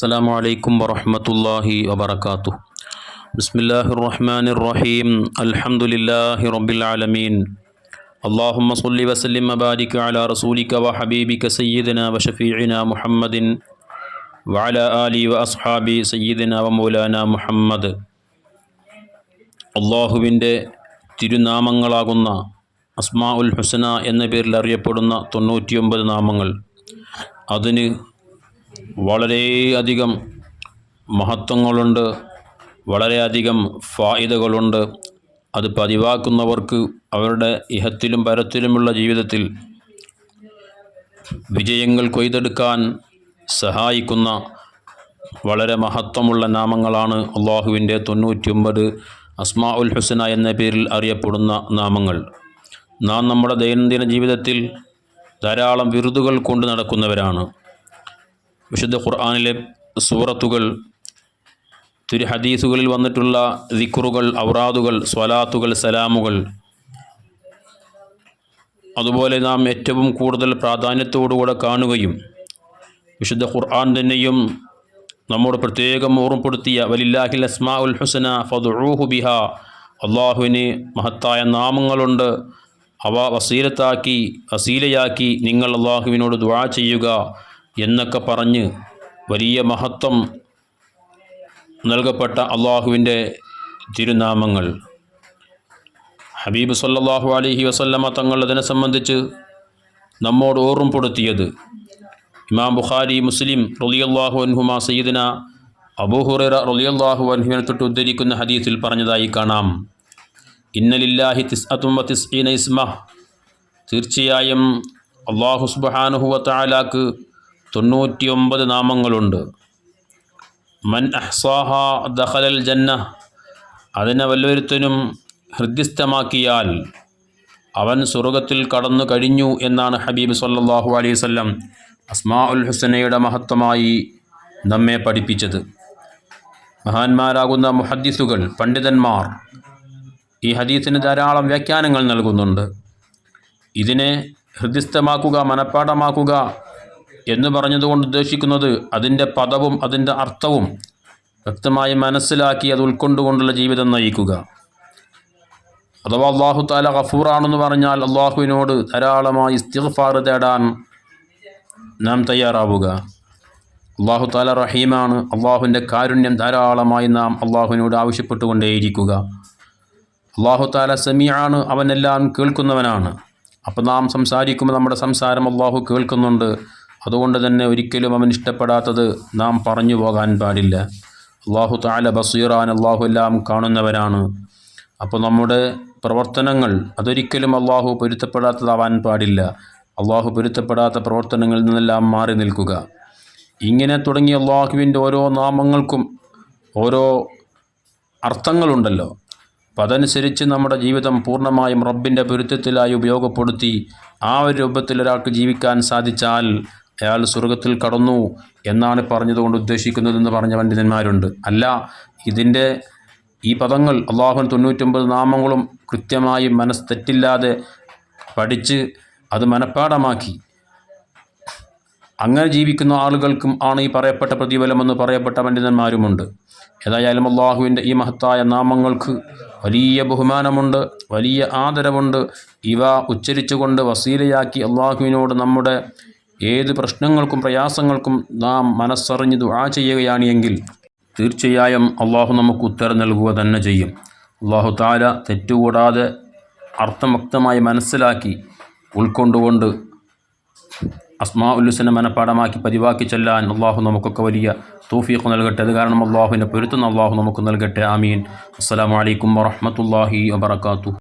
السلام عليكم ورحمة الله وبركاته بسم الله الرحمن الرحيم الحمد لله رب العالمين اللهم صل وسلم وبارك على رسولك وحبيبك سيدنا وشفيعنا محمد وعلى آله وأصحابه سيدنا ومولانا محمد അള്ളാഹുവിൻ്റെ തിരുനാമങ്ങളാകുന്ന അസ്മാ ഉൽ ഹുസന എന്ന പേരിൽ അറിയപ്പെടുന്ന തൊണ്ണൂറ്റിയൊമ്പത് നാമങ്ങൾ അതിന് വളരെയധികം മഹത്വങ്ങളുണ്ട് വളരെയധികം ഫായിദകളുണ്ട്. അത് പതിവാക്കുന്നവർക്ക് അവരുടെ ഇഹത്തിലും പരത്തിലുമുള്ള ജീവിതത്തിൽ വിജയങ്ങൾ കൊയ്തെടുക്കാൻ സഹായിക്കുന്ന വളരെ മഹത്വമുള്ള നാമങ്ങളാണ് അള്ളാഹുവിന്റെ തൊണ്ണൂറ്റിയൊമ്പത് അസ്മാ ഉൽ ഹുസന എന്ന പേരിൽ അറിയപ്പെടുന്ന നാമങ്ങൾ. നാം നമ്മുടെ ദൈനംദിന ജീവിതത്തിൽ ധാരാളം വിരുദുകൾ കൊണ്ട് നടക്കുന്നവരാണ്. വിശുദ്ധ ഖുർആാനിലെ സൂറത്തുകൾ തിരു ഹദീസുകളിൽ വന്നിട്ടുള്ള ദിക്കുറുകൾ ഔറാദുകൾ സ്വലാത്തുകൾ സലാമുകൾ. അതുപോലെ നാം ഏറ്റവും കൂടുതൽ പ്രാധാന്യത്തോടുകൂടെ കാണുകയും വിശുദ്ധ ഖുർആൻ തന്നെയും നമ്മോട് പ്രത്യേകം ഓർമ്മപ്പെടുത്തിയ വലില്ലാഹിൽ അസ്മാ ഉൽ ഹുസന ഫതുഹു ബിഹ അള്ളാഹുവിന് മഹത്തായ നാമങ്ങളുണ്ട്. അവ വസീലത്താക്കി വസീലയാക്കി നിങ്ങൾ അള്ളാഹുവിനോട് ദുആ ചെയ്യുക. എന്നൊക്കെ പറഞ്ഞ് വലിയ മഹത്വം നൽകപ്പെട്ട അള്ളാഹുവിന്റെ തിരുനാമങ്ങൾ. ഹബീബ് സല്ലാഹു അലഹി വസല്ലമ തങ്ങൾ അതിനെ സംബന്ധിച്ച് നമ്മോട് ഓർമ്മപ്പെടുത്തിയത് ഇമാം ബുഖാരി മുസ്ലിം റളിയല്ലാഹു അൻഹുമ സയ്യിദിന അബൂഹുറൈറ റളിയല്ലാഹു അൻഹുവിനെ തൊട്ട് ഉദ്ധരിക്കുന്ന ഹദീസിൽ പറഞ്ഞതായി കാണാം. ഇന്നലില്ലാഹി തിസ് അതുമ്പ തിസ്ഈന ഇസ്മ. തീർച്ചയായും അള്ളാഹു സുബ്ഹാനഹു വ തആലാക്ക് തൊണ്ണൂറ്റിയൊമ്പത് നാമങ്ങളുണ്ട്. മൻ അഹ്സാഹ ദഹലൽ ജന്ന അതിനെ വല്ലൊരുത്തനും ഹൃദ്യസ്ഥമാക്കിയാൽ അവൻ സ്വർഗത്തിൽ കടന്നു കഴിഞ്ഞു എന്നാണ് ഹബീബ് സല്ലാഹു അലൈഹി അസ്മാ ഉൽ ഹുസനയുടെ മഹത്വമായി നമ്മെ പഠിപ്പിച്ചത്. മഹാന്മാരാകുന്ന മുഹദ്ദിസുകൾ പണ്ഡിതന്മാർ ഈ ഹദീസിന് ധാരാളം വ്യാഖ്യാനങ്ങൾ നൽകുന്നുണ്ട്. ഇതിനെ ഹൃദ്യസ്ഥമാക്കുക മനഃപ്പാഠമാക്കുക എന്ന് പറഞ്ഞതുകൊണ്ട് ഉദ്ദേശിക്കുന്നത് അതിന്റെ പദവും അതിന്റെ അർത്ഥവും വ്യക്തമായി മനസ്സിലാക്കി അത് ഉൾക്കൊണ്ടുകൊണ്ടുള്ള ജീവിതം നയിക്കുക. അഥവാ അള്ളാഹു താല ഗഫൂറാണെന്ന് പറഞ്ഞാൽ അള്ളാഹുവിനോട് ധാരാളമായി ഇസ്തിഗ്ഫാർ തേടാൻ നാം തയ്യാറാവുക. അള്ളാഹു താല റഹീമാണ്. അള്ളാഹുവിന്റെ കാരുണ്യം ധാരാളമായി നാം അള്ളാഹുവിനോട് ആവശ്യപ്പെട്ടുകൊണ്ടേയിരിക്കുക. അള്ളാഹു താല സെമിയാണ് അവനെല്ലാം കേൾക്കുന്നവനാണ്. അപ്പോൾ നാം സംസാരിക്കുമ്പോൾ നമ്മുടെ സംസാരം അള്ളാഹു കേൾക്കുന്നുണ്ട്. അതുകൊണ്ട് തന്നെ ഒരിക്കലും അവൻ ഇഷ്ടപ്പെടാത്തത് നാം പറഞ്ഞു പോകാൻ പാടില്ല. അള്ളാഹു താല ബസീറാൻ അള്ളാഹു എല്ലാം കാണുന്നവരാണ്. അപ്പോൾ നമ്മുടെ പ്രവർത്തനങ്ങൾ അതൊരിക്കലും അള്ളാഹു പൊരുത്തപ്പെടാത്തതാവാൻ പാടില്ല. അള്ളാഹു പൊരുത്തപ്പെടാത്ത പ്രവർത്തനങ്ങളിൽ നിന്നെല്ലാം മാറി നിൽക്കുക. ഇങ്ങനെ തുടങ്ങിയ അള്ളാഹുവിന്റെ ഓരോ നാമങ്ങൾക്കും ഓരോ അർത്ഥങ്ങളുണ്ടല്ലോ. അപ്പം അതനുസരിച്ച് നമ്മുടെ ജീവിതം പൂർണമായും റബ്ബിന്റെ പൊരുത്തത്തിലായി ഉപയോഗപ്പെടുത്തി ആ ഒരു രൂപത്തിൽ ഒരാൾക്ക് ജീവിക്കാൻ സാധിച്ചാൽ അയാൾ സ്വർഗത്തിൽ കടന്നു എന്നാണ് പറഞ്ഞതുകൊണ്ട് ഉദ്ദേശിക്കുന്നതെന്ന് പറഞ്ഞ പണ്ഡിതന്മാരുണ്ട്. അല്ല ഇതിന്റെ ഈ പദങ്ങൾ അള്ളാഹുൻ തൊണ്ണൂറ്റൊമ്പത് നാമങ്ങളും കൃത്യമായി മനസ്സ് തെറ്റില്ലാതെ പഠിച്ച് അത് മനഃപ്പാടമാക്കി അങ്ങനെ ജീവിക്കുന്ന ആളുകൾക്കും ആണ് ഈ പറയപ്പെട്ട പ്രതിഫലമെന്ന് പറയപ്പെട്ട പണ്ഡിതന്മാരുമുണ്ട്. ഏതായാലും അള്ളാഹുവിന്റെ ഈ മഹത്തായ നാമങ്ങൾക്ക് വലിയ ബഹുമാനമുണ്ട് വലിയ ആദരവുണ്ട്. ഇവ ഉച്ചരിച്ചുകൊണ്ട് വസീലയാക്കി അള്ളാഹുവിനോട് നമ്മുടെ ഏത് പ്രശ്നങ്ങൾക്കും പ്രയാസങ്ങൾക്കും നാം മനസ്സറിഞ്ഞ് ദുആ ചെയ്യുകയാണ് എങ്കിൽ തീർച്ചയായും അള്ളാഹു നമുക്ക് ഉത്തരം നൽകുക തന്നെ ചെയ്യും. അള്ളാഹു താല തെറ്റുകൂടാതെ അർത്ഥമക്തമായി മനസ്സിലാക്കി ഉൾക്കൊണ്ടുകൊണ്ട് അസ്മാ ഉല്ലുസന മനഃപ്പാടമാക്കി പതിവാക്കി ചെല്ലാൻ അള്ളാഹു നമുക്കൊക്കെ വലിയ തൗഫീഖ് നൽകട്ടെ. അത് കാരണം അള്ളാഹുവിനെ പൊരുത്തുന്ന അള്ളാഹു നമുക്ക് നൽകട്ടെ. ആമീൻ. അസ്സലാമു അലൈക്കും വറഹ്മത്തുള്ളാഹി വബറകാതുഹു.